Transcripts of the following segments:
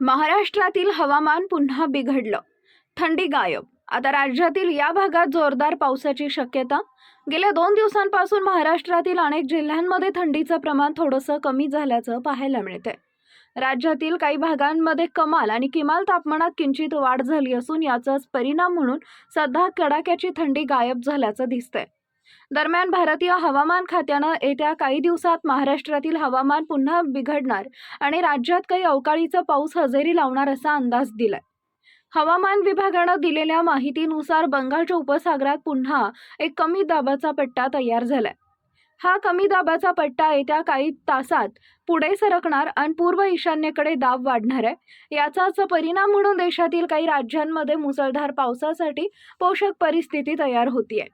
महाराष्ट्रातील हवामान पुन्हा बिघडलं. थंडी गायब. आता राज्यातील या भागात जोरदार पावसाची शक्यता. गेल्या दोन दिवसांपासून महाराष्ट्रातील अनेक जिल्ह्यांमध्ये थंडीचं प्रमाण थोडंसं कमी झाल्याचं पाहायला मिळते राज्यातील काही भागांमध्ये कमाल आणि किमाल तापमानात किंचित वाढ झाली असून याचाच परिणाम म्हणून सध्या कडाक्याची थंडी गायब झाल्याचं दिसतंय. दरम्यान भारतीय हवामान खात्यानं येत्या काही दिवसात महाराष्ट्रातील हवामान पुन्हा बिघडणार आणि राज्यात काही अवकाळीचा पाऊस हजेरी लावणार असा अंदाज दिलाय. हवामान विभागानं दिलेल्या माहितीनुसार बंगालच्या उपसागरात पुन्हा एक कमी दाबाचा पट्टा तयार झालाय. हा कमी दाबाचा पट्टा येत्या काही तासात पुढे सरकणार आणि पूर्व ईशान्येकडे दाब वाढणार आहे. याचाच परिणाम म्हणून देशातील काही राज्यांमध्ये मुसळधार पावसासाठी पोषक परिस्थिती तयार होतीये.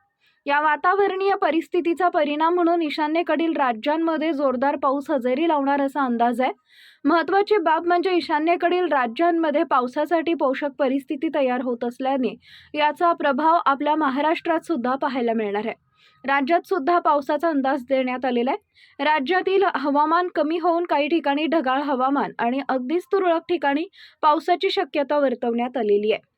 या वातावरणीय परिस्थितीचा परिणाम म्हणून ईशान्येकडील राज्यांमध्ये जोरदार पाऊस हजेरी लावणार असा अंदाज आहे. महत्त्वाची बाब म्हणजे ईशान्येकडील राज्यांमध्ये पावसासाठी पोषक परिस्थिती तयार होत असल्याने याचा प्रभाव आपल्या महाराष्ट्रात सुद्धा पाहायला मिळणार आहे. राज्यात सुद्धा पावसाचा अंदाज देण्यात आलेला आहे. राज्यातील हवामान कमी होऊन काही ठिकाणी ढगाळ हवामान आणि अगदीच तुरळक ठिकाणी पावसाची शक्यता वर्तवण्यात आलेली आहे.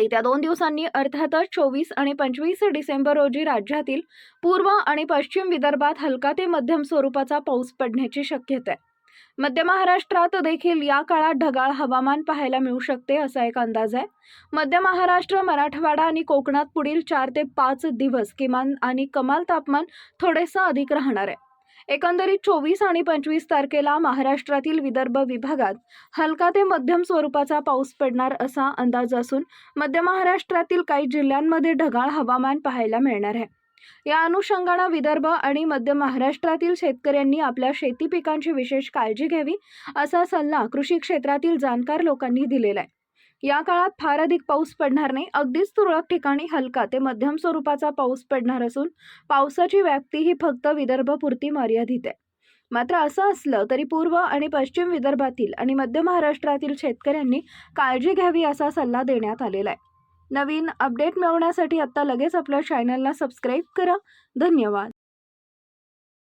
येत्या दोन दिवसांनी अर्थातच चोवीस आणि पंचवीस डिसेंबर रोजी राज्यातील पूर्व आणि पश्चिम विदर्भात हलका ते मध्यम स्वरूपाचा पाऊस पडण्याची शक्यता आहे. मध्य महाराष्ट्रात देखील या काळात ढगाळ हवामान पाहायला मिळू शकते असा एक अंदाज आहे. मध्य महाराष्ट्र मराठवाडा आणि कोकणात पुढील चार ते पाच दिवस किमान आणि कमाल तापमान थोडेसं अधिक राहणार आहे. एकंदरीत चोवीस आणि पंचवीस तारखेला महाराष्ट्रातील विदर्भ विभागात हलका ते मध्यम स्वरूपाचा पाऊस पडणार असा अंदाज असून मध्य महाराष्ट्रातील काही जिल्ह्यांमध्ये ढगाळ हवामान पाहायला मिळणार आहे. या अनुषंगानं विदर्भ आणि मध्य महाराष्ट्रातील शेतकऱ्यांनी आपल्या शेती पिकांची विशेष काळजी घ्यावी असा सल्ला कृषी क्षेत्रातील जाणकार लोकांनी दिलेला आहे. या काळात फार अधिक पाऊस पडणार नाही. अगदीच तुरळक ठिकाणी हलका ते मध्यम स्वरूपाचा पाऊस पडणार असून पावसाची व्याप्ती ही फक्त विदर्भपुरती मर्यादित आहे. मात्र असं असलं तरी पूर्व आणि पश्चिम विदर्भातील आणि मध्य महाराष्ट्रातील शेतकऱ्यांनी काळजी घ्यावी असा सल्ला देण्यात आलेला आहे. नवीन अपडेट मिळवण्यासाठी आत्ता लगेच आपल्या चॅनलला सबस्क्राईब करा. धन्यवाद.